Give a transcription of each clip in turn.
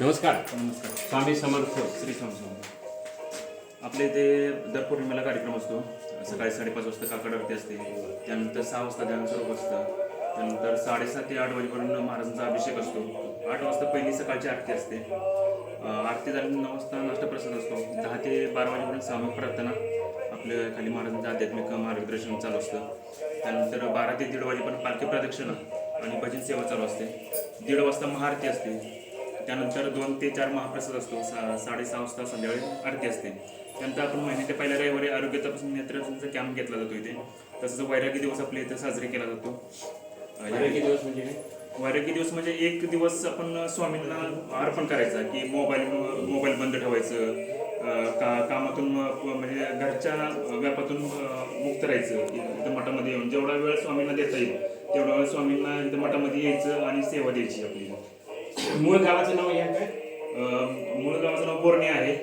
नमस्कार. नमस्कार. स्वामी समर्थ. श्री समर्थ. आपल्या इथे दर पौर्णिमेला कार्यक्रम असतो. सकाळी साडेपाच वाजता काकड आरती असते. त्यानंतर सहा वाजता ध्यान स्वरूप असतं. त्यानंतर साडेसात ते आठ वाजेपर्यंत महाराजांचा अभिषेक असतो. आठ वाजता पहिली सकाळची आरती असते. आरती झाल्यानंतर नऊ वाजता नाष्टप्रसाद असतो. दहा ते बारा वाजेपर्यंत सामूहिक प्रार्थना. आपल्या खाली महाराजांचं आध्यात्मिक मार्गदर्शन चालू असतं. त्यानंतर बारा ते दीड वाजेपर्यंत पालखी प्रदक्षिणा आणि भजन सेवा चालू असते. दीड वाजता महाआरती असते. त्यानंतर दोन ते चार महाप्रसाद असतो. सा साडेसहा वाजता संध्याकाळी आरती असते. त्यानंतर आपण महिन्याच्या पहिल्या रविवारी आरोग्य तपासून नेत्रचा कॅम्प घेतला जातो इथे. तसंच वैरागी दिवस आपल्या इथे साजरे केला जातो. किती दिवस म्हणजे वैरागी दिवस म्हणजे एक दिवस आपण स्वामींना अर्पण करायचा की मोबाईल मोबाईल बंद ठेवायचं. का कामातून म्हणजे घरच्या व्यापातून मुक्त राहायचं. की इथं मठामध्ये येऊन जेवढा वेळ स्वामींना देता येईल तेवढा वेळ स्वामींना इथं मठामध्ये यायचं आणि सेवा द्यायची आपली. मूळ गावाचं नाव या काय? मूळ गावाचं नाव बोरणे आहे.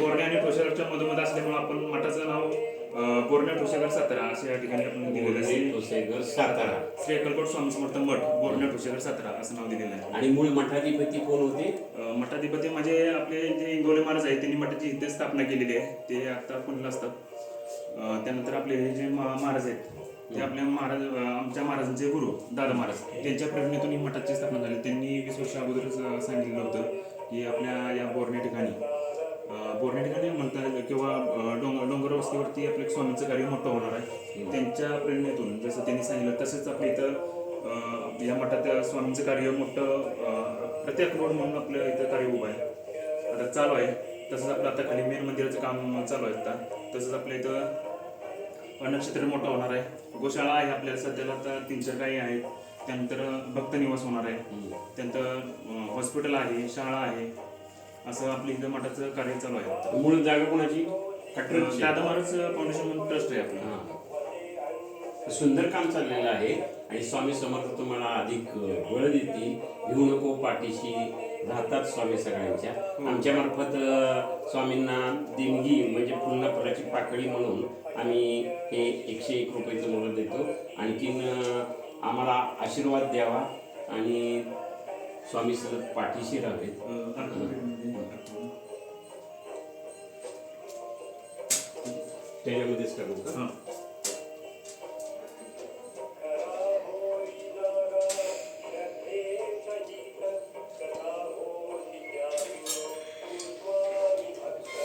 बोरणे आणि ठोसेघरच्या मधोमध असल्यामुळे आपण मठाचं नाव बोरणे ठोसेघर सातारा असे या ठिकाणी आपण दिलेलं आहे. ठोसेघर सातारा. श्री अक्कलकोट स्वामी समर्थ मठ बोरणे ठोसेघर सातारा असं नाव दिलेलं आहे. आणि मूळ मठाधिपती कोण होते? मठाधिपती म्हणजे आपले जे इंगोले महाराज आहेत त्यांनी मठाची इथे स्थापना केलेली आहे. ते आता पुण्याला असतात? त्यानंतर आपले हे जे महाराज आहेत ते आपल्या महाराज आमच्या महाराजांचे गुरु दादा महाराज. त्यांच्या प्रेरणेतून ही मठाची स्थापना झाली. त्यांनी वीस वर्ष अगोदरच अं, सांगितलेलं होतं की आपल्या या बोरणे ठिकाणी अं, बोरणे ठिकाणी म्हणतात किंवा डोंगर डोंगर वस्तीवरती आपलं स्वामींचं कार्य मोठं होणार आहे. त्यांच्या प्रेरणेतून जसं त्यांनी सांगितलं तसंच आपल्या इथं या मठात स्वामींचं कार्य मोठं प्रत्येक रोड म्हणून आपलं इथं कार्य उभं आहे. आता चालू आहे. तसंच आपलं आता खाली मेन मंदिराचं काम चालू आहे आता. तसंच आपल्या इथं नक्षत्र मोठं होणार आहे. गोशाळा आहे आपल्याला सध्याला आता तीन चार काही आहेत. त्यानंतर भक्त निवास होणार आहे. त्यानंतर हॉस्पिटल आहे शाळा आहे. असं आपल्या इथं मठाचं कार्य चालू आहे. मूळ जागा कोणाची? दादा महाराज फाउंडेशन म्हणून ट्रस्ट आहे आपला. हा. सुंदर काम चाललेलं आहे. आणि स्वामी समर्थ तुम्हाला अधिक बळ देतील. घेऊ नको पाठीशी. राहतात स्वामी सगळ्यांच्या. आमच्या मार्फत स्वामींना देणगी म्हणजे पुन्हा फुलाची पाकळी म्हणून आम्ही हे एकशे एक रुपयाचं मोल देतो. आणखीन आम्हाला आशीर्वाद द्यावा आणि स्वामी सतत पाठीशी राहावेत. दाखवतो. त्याच्यामध्येच करू का?